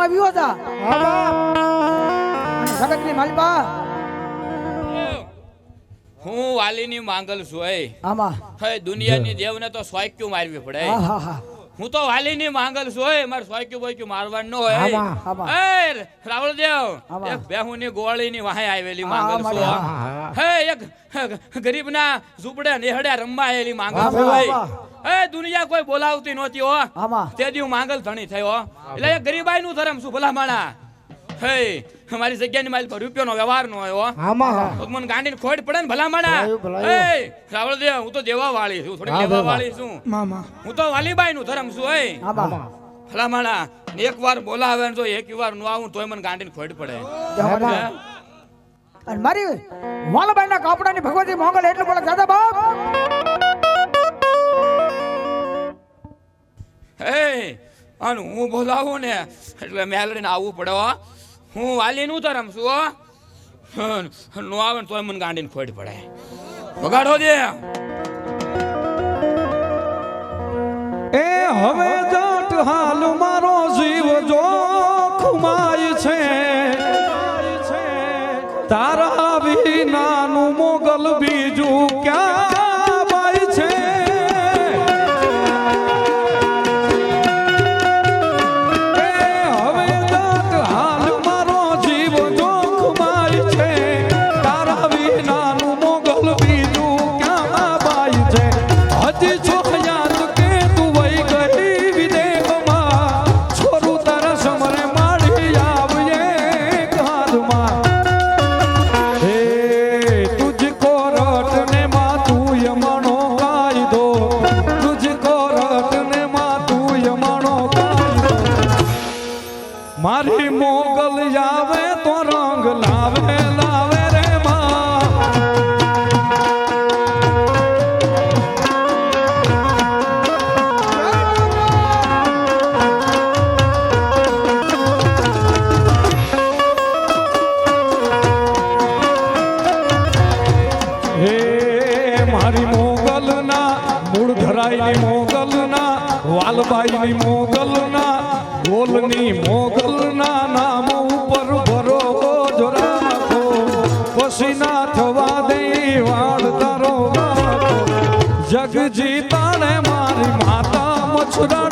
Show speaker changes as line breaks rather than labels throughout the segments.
આવ્યો હતા
હા બાપ
અને જગતની માલિકા.
હું વાલીની માંગલ છું એ.
આમાં.
હે દુનિયાની દેવને તો ક્યુ મારવી પડે?
હા હા. હા
તો વાલીની માંગલ છું મારે સોયક્યું બોયક્યું મારવાનું ન હોય. એ રાવળ દેવ એક બેહુ ની ગોળી ની વાહે આવેલી માંગલ છું
હા,
એક ગરીબ ના ઝૂપડે નેહડે રમવા આવેલી માંગલ છું
હોય
એ દુનિયા કોઈ બોલાવતી નહોતી હો. તેથી હું માંગલ ધણી થયો એટલે ગરીબાઈ નું ધરમ છું ભલા માણા હે મારી જગ્યાની માલ પર રૂપિયાનો વ્યવહાર નો આવ્યો હો.
આમાં? હા
તો ગાંડીને ખોટ પડે ને ભલા માણા. રાવળ દેવ હું તો દેવા વાળી છું થોડી દેવા. વાળી છું.
મામા.
હું તો વાલીબાઈ નું ધરમ છું
હે.
ભલા માણા એક વાર બોલાવે ને જો એક વાર નો આવું તોય મને ગાંડીને ખોટ પડે.
જવા? અને મારી વાલબાઈના કાપડાની ભગવતી મોગલ એટલું બોલે દાદા બાપ.
હે અને હું બોલાવું ને એટલે મેલડીને આવવું પડે હો હું વાલી નું ધરમ છું, હો. નો આવે ને તોય મને ગાંડીને ખોટ પડે. વગાડો દે
એ હવે જાટ હાલ મારો જીવ જો ખુમાય Obrigado, Marcos. મોગલના, વાલબાઈની મોગલના ગોલની મોગલના નામ ઉપર ભરો રાખો પછી ના થવા દે, વાળ તારો વાળો. જગ મારી માતા મછરાડી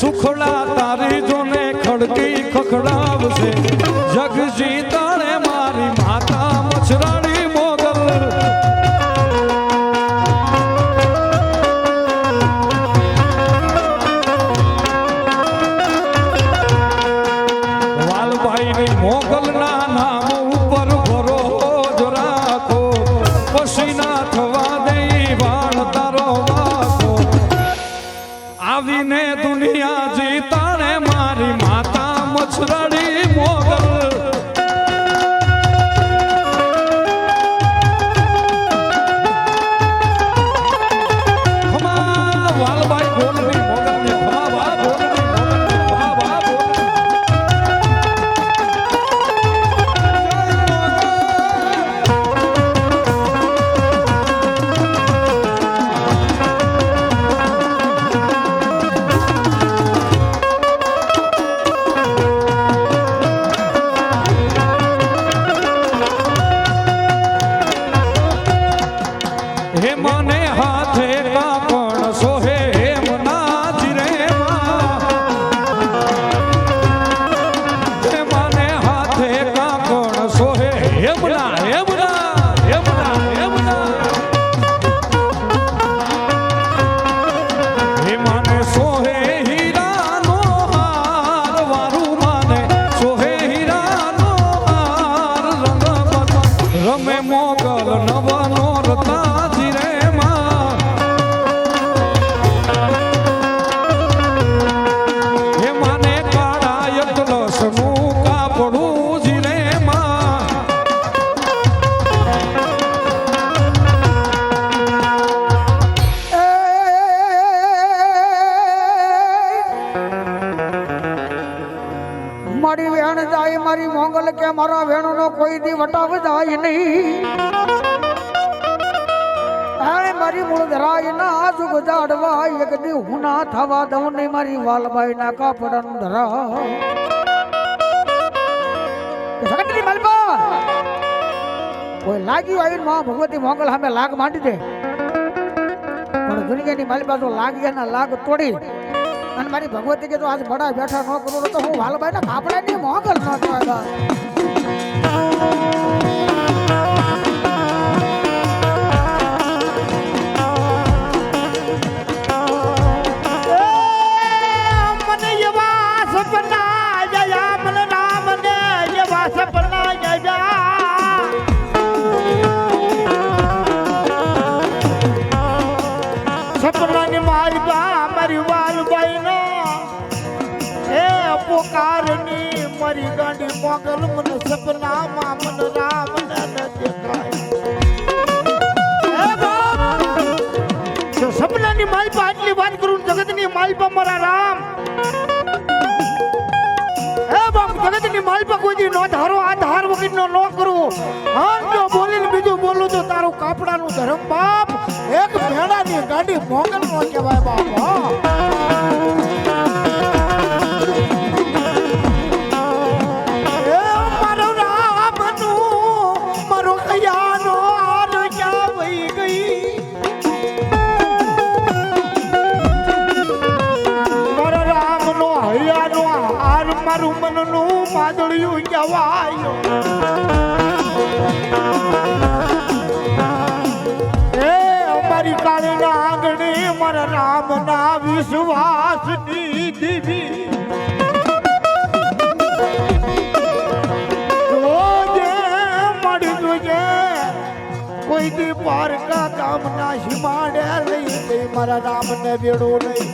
સુખડા તારી જોને ખડકી ખખડાવશે. જગ માતા હે મને હાથે કાપણ સોહે
જાય નહીં તારે મારી મૂળ ધરાય ના સુખ જાડવા એક દી હું ના થવા દઉં નહીં મારી વાલબાઈ ના કાપડાનું ધરા સગતરી માલપા કોઈ લાગ્યું આવીને માં ભગવતી મોગલ સામે લાગ માંડી દે પણ દુનિયાની માલપા તો લાગી એના લાગ તોડી અને મારી ભગવતી કે તો આજ બેઠા ન કરું તો હું વાલભાઈ ના કાપડા ની મોગલ ન થવા
મોગલ મને સપનામાં મને રામ ને ન દેખાય સપનાની માલપા આટલી વાત કરું જગત જગતની માલપા મારા રામ હે બાપ જગતની માલપા કોઈ નો ધારો આ ધાર વગરનો નો કરું. હા, જો બોલીને બીજું બોલું તો તારું કાપડાનું ધરમ એક ભેડાની ગાડી મોગલ નો કહેવાય બાપ. કહેવાય એ અમારી કાળીના આંગણે મારા રામના વિશ્વાસની દીવી કોઈ દી પારકા કામના સીમાડે લઈ ગઈ. મારા રામને બેડું નહીં.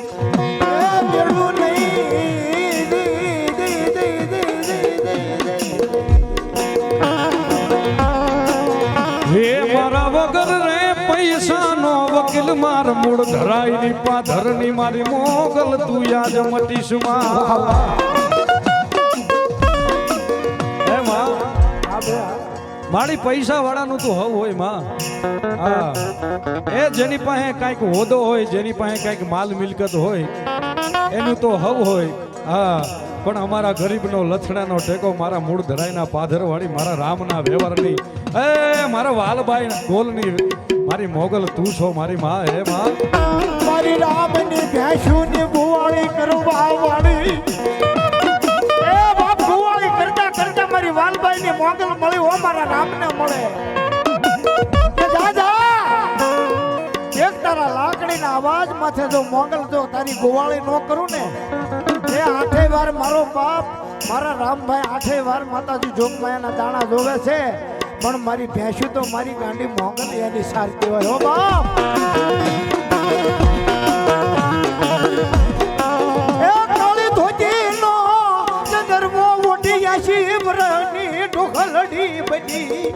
બેડો નહીં.
વકીલ માર મૂળ ધરાઈની પાધરની મારી મોગલ તું યાદ મટીશ મારી પૈસા વાળાનું તો હવ હોયમાં. હા. એ જેની પાસે કાંઈક હોદો હોય, જેની પાસે કાંઈક માલ મિલકત હોય, એનું તો હવ હોય. હા. પણ અમારા ગરીબનો લથડાનો ટેકો મારા મૂળ ધરાઈના પાધરવાળી, મારા રામના વ્યવહારની એ મારા વાલભાઈ બોલની મારી મોગલ તું છો, મારી માં, હે માં.
મારી રામની ભેંસુની બુવાળી કરવા વાળી એ બાપ, બુવાળી કરતા કરતા મારી વાલબાઈની મોગલ મળી હો મારા રામને મળે. એક તારા લાકડીના અવાજ માથે જો મોગલ જો તારી ગોવાળી નો કરું ને, એ આઠે વાર મારો બાપ, મારા રામભાઈ આઠે વાર માતાજી જોગમાયાના દાણા જોવે છે. પણ મારી ભેંસું તો મારી ગાંડી મોગલ એની સાર કહેવાય. હો બાપ! ચંદ્રમો ઓઢી આશી વરની ઢોખલડી બની.